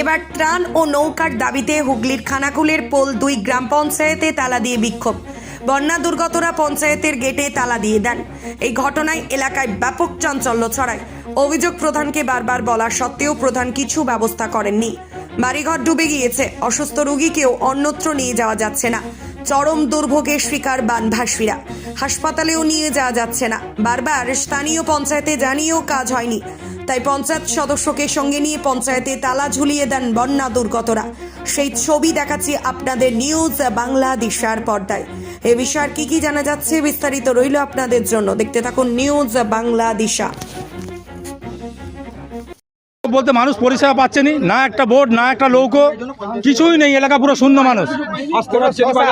এবার ত্রাণ ও নৌকার দাবিতে হুগলির খানাকুলের পোল দুই গ্রাম পঞ্চায়েতে তালা দিয়ে বিক্ষোভ। বন্যা দুর্গতরা পঞ্চায়েতের গেটে তালা দিয়ে দেন। এই ঘটনায় এলাকায় ব্যাপক চাঞ্চল্য ছড়ায়। অভিযোগ প্রধানকে বারবার বলা সত্ত্বেও প্রধান কিছু ব্যবস্থা করেননি। বাড়িঘর ডুবে গিয়েছে। অসুস্থ রোগীকেও অন্যত্র নিয়ে যাওয়া যাচ্ছে না। চরম দুর্ভোগের শিকার বানভাসীরা। হাসপাতালেও নিয়ে যাওয়া যাচ্ছে না। বারবার স্থানীয় পঞ্চায়েতে জানিয়েও কাজ হয়নি। তাই পঞ্চায়েত সদস্যকে সঙ্গে নিয়ে পঞ্চায়েতে তালা ঝুলিয়ে দেন বন্যা দুর্গতরা। সেই ছবি দেখাচ্ছি আপনাদের নিউজ বাংলা দিশার পর্দায়। এ বিষয়ে কি কি জানা যাচ্ছে বিস্তারিত রইল আপনাদের জন্য। দেখতে থাকুন নিউজ বাংলাদেশা। বলতে মানুষ পরিষেবা পাচ্ছেনি না একটা বোর্ড না একটা লৌকো কিছুই নেই এলাকা পুরো শূন্য মানুষ।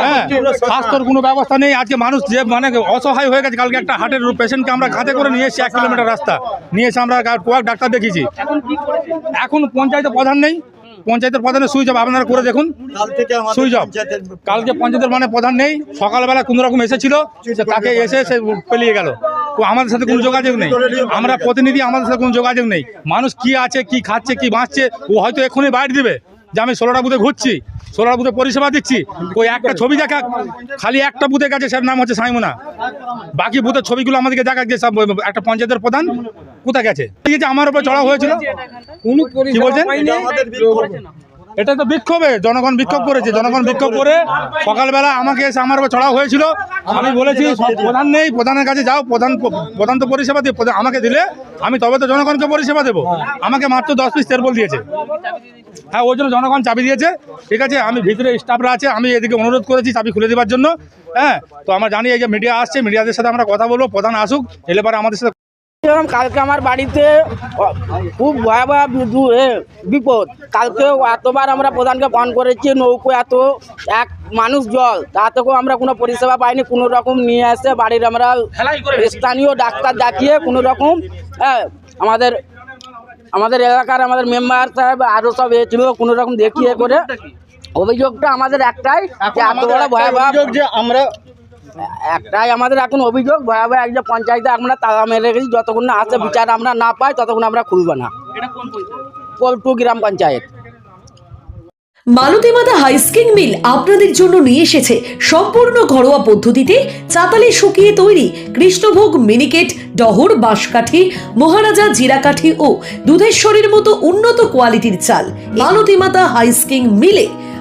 হ্যাঁ স্বাস্থ্যর কোনো ব্যবস্থা নেই আজকে মানুষ যে মানে অসহায় হয়ে গেছে কালকে একটা হার্টের পেশেন্টকে আমরা খাতে করে নিয়ে এসেছি এক কিলোমিটার রাস্তা। নিয়ে এসে আমরা কোয়াক ডাক্তার দেখিয়েছি। এখন পঞ্চায়েতে প্রধান নেই পঞ্চায়েতের প্রধানের সুইচ অফ আপনারা করে দেখুন। Switch off. কালকে পঞ্চায়েতের মানে প্রধান নেই সকালবেলা কোনো রকম এসেছিল তাকে এসে সে পেলিয়ে গেল। আমাদের সাথে কোনো যোগাযোগ নেই। আমরা প্রতিনিধি আমাদের সাথে কোনো যোগাযোগ নেই। মানুষ কি আছে কি খাচ্ছে কি বাঁচছে ও হয়তো এক্ষুনি বাইরে দেবে। যে আমি ষোলোটা বুথে ঘুরছি ষোলোটা বুথে পরিষেবা দিচ্ছি ওই একটা ছবি দেখা খালি একটা বুথে গেছে সেটার নাম হচ্ছে সাইমোনা। বাকি বুথের ছবিগুলো আমাদেরকে দেখা যে সব একটা পঞ্চায়েতের প্রধান কোথায় গেছে? এই যে আমার উপর চড়া হয়েছিল। কি বলছেন? এটা তো বিক্ষোভে জনগণ বিক্ষোভ করেছে জনগণ বিক্ষোভ করে সকালবেলা আমাকে এসে আমার উপর চড়া হয়েছিল। আমি বলেছি প্রধান নেই প্রধানের কাছে যাও প্রধান প্রধান তো পরিষেবা দিয়ে আমাকে দিলে আমি তবে তো জনগণকে পরিষেবা দেবো। আমাকে মাত্র দশ পিস তেরবল দিয়েছে। হ্যাঁ ওই জন্য জনগণ চাবি দিয়েছে। ঠিক আছে আমি ভিতরে স্টাফরা আছে আমি এদিকে অনুরোধ করেছি চাবি খুলে দেওয়ার জন্য। হ্যাঁ তো আমরা জানি এই যে মিডিয়া আসছে মিডিয়াদের সাথে আমরা কথা বলব প্রধান আসুক এলে পরে আমাদের সাথে এরকম কালকে আমার বাড়িতে খুব ভয়াবহ বিপদ। কালকেও এতবার আমরা প্রধানকে ফোন করেছি নৌকো এত এক মানুষ জল তাতেও আমরা কোনো পরিষেবা পাইনি কোনো রকম নিয়ে আসে বাড়ির আমরা স্থানীয় ডাক্তার দেখিয়ে কোনো রকম হ্যাঁ আমাদের আমাদের এলাকার আমাদের মেম্বার সাহেব আরও সব এ ছিল কোনো রকম দেখিয়ে করে অভিযোগটা আমাদের একটাই যে এত বড় ভয়াবহ যে আমরা একটাই আমাদের এখন অভিযোগ ভয়াবহ এক যে পঞ্চায়েতে আমরা তালা মেরে রেখেছি যতক্ষণ না আসে বিচার আমরা না পাই ততক্ষণ আমরা খুলব না। পল্টু গ্রাম পঞ্চায়েত। মালতীমাতা হাইস্কিং মিল আপনাদের জন্য নিয়ে এসেছে সম্পূর্ণ ঘরোয়া পদ্ধতিতে চাতালে শুকিয়ে তৈরি কৃষ্ণভোগ মিনিকেট ডহর বাঁশকাঠি মহারাজা জিরাকাঠি ও দুধেশ্বরীর মতো উন্নত কোয়ালিটির চাল। মালতীমাতা হাইস্কিং মিলে